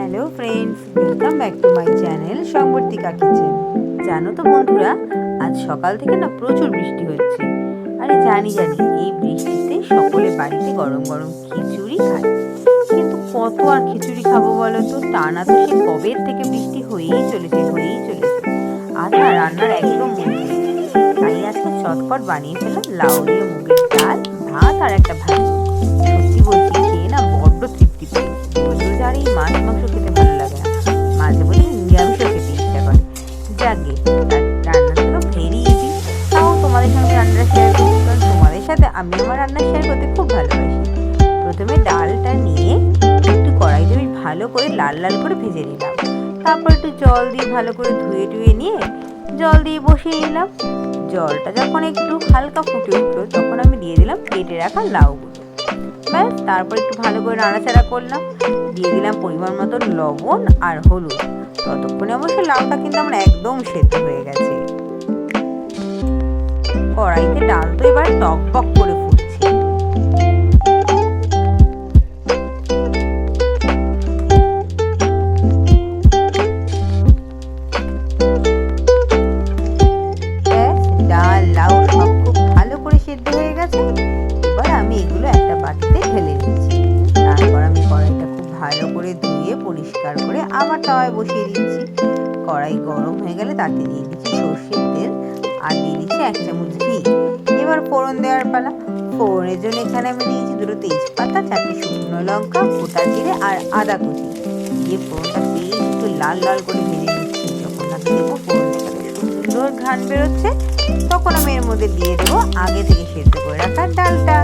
Hello friends welcome back to my channel Sangbartika kitchen জানো তো বন্ধুরা, আজ সকাল থেকে না প্রচুর বৃষ্টি হচ্ছে। আরে জানি জানি, এই বৃষ্টিতে সকলে বাড়িতে গরম গরম খিচুড়ি খায়। কিন্তু কত আর খিচুড়ি খাব বলো তো? টানা তো সে কবের থেকে বৃষ্টি হয়েই চলেছে হয়েই চলেছে। আজ না রান্নার একদম। তাই আজকে চটপট বানিয়ে ফেললাম লাউ দিয়ে মুগের ডাল, ভাত আর একটা ভাজি। সত্যি বলছি মাছ মাংস খেতে ভালো লাগে না। মাঝে মধ্যে নিরামিষও খেতে ইচ্ছা করে। যাকে রান্নাটা তো ভেরি ইজি তাও তোমাদের সঙ্গে রান্নাটা শেয়ার করছি কারণ তোমাদের সাথে আমি আমার রান্না শেয়ার করতে খুব ভালোবাসি। প্রথমে ডালটা নিয়ে একটু কড়াইতে বেশ ভালো করে লাল লাল করে ভেজে নিলাম। তারপর একটু জল দিয়ে ভালো করে ধুয়ে টুয়ে নিয়ে জল দিয়ে বসিয়ে নিলাম। জলটা যখন একটু হালকা ফুটে উঠল, তখন আমি দিয়ে দিলাম কেটে রাখা লাউগুলো। ব্যাস, তারপর একটু ভালো করে নাড়াচাড়া করলাম। দিয়ে দিলাম পরিমাণ মতো লবণ আর হলুদ। ততক্ষণে অবশ্য লাউটা কিন্তু আমার একদম সেদ্ধ হয়ে গেছে। কড়াইতে ডাল তো এবার টক টক করে ধুয়ে পরিষ্কার করে আবার তাওয়ায় বসিয়ে দিচ্ছি। কড়াই গরম হয়ে গেলে তাতে দিয়ে দিচ্ছি সর্ষের তেল আর দিয়ে দিচ্ছি এক চামচ ঘি। এবার ফোড়ন দেওয়ার পালা। ফোড়নের জন্য এখানে আমি দিয়েছি দুটো তেজপাতা, চারটে শুকনো লঙ্কা, গোটা জিরে আর আদা কুচি। দিয়ে ফোড়নটা বেশ একটু লাল লাল করে ভেজে নিচ্ছি। যখন আমি দেবো ফোড়ন সুন্দর ঘ্রাণ বেরোচ্ছে, তখন আমি এর মধ্যে দিয়ে দেবো আগে থেকে সেদ্ধ করে রাখা ডালটা।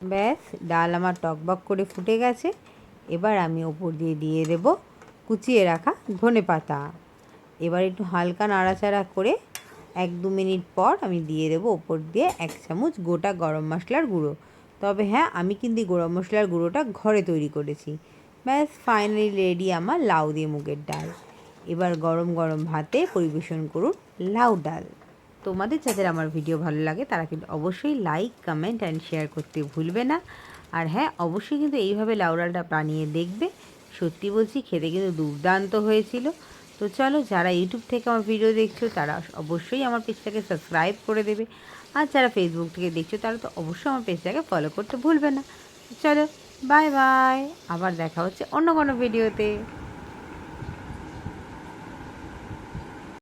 ব্যাস, ডাল আমার টকবক করে ফুটে গেছে। এবার আমি ওপর দিয়ে দিয়ে দেব কুচিয়ে রাখা ধনে পাতা। এবার একটু হালকা নাড়াচাড়া করে এক দু মিনিট পর আমি দিয়ে দেবো ওপর দিয়ে এক চামচ গোটা গরম মশলার গুঁড়ো। তবে হ্যাঁ আমি কিন্তু গরম মশলার গুঁড়োটা ঘরে তৈরি করেছি। ব্যাস ফাইনালি রেডি আমার লাউ দিয়ে মুগের ডাল। এবার গরম গরম ভাতে পরিবেশন করুন লাউ ডাল। তোমাদের যাদের আমার ভিডিও ভালো লাগে, তারা কিন্তু অবশ্যই লাইক কমেন্ট অ্যান্ড শেয়ার করতে ভুলবে না। আর হ্যাঁ অবশ্যই কিন্তু এইভাবে লাউ ডালটা বানিয়ে দেখবে। সত্যি বলছি, খেতে কিন্তু দুর্দান্ত হয়েছিল। তো চলো, যারা ইউটিউব থেকে আমার ভিডিও দেখছ, তারা অবশ্যই আমার পেজটাকে সাবস্ক্রাইব করে দেবে। আর যারা ফেসবুক থেকে দেখছ, তারা তো অবশ্যই আমার পেজটাকে ফলো করতে ভুলবে না। চলো বাই বাই আবার দেখা হচ্ছে অন্য কোনো ভিডিওতে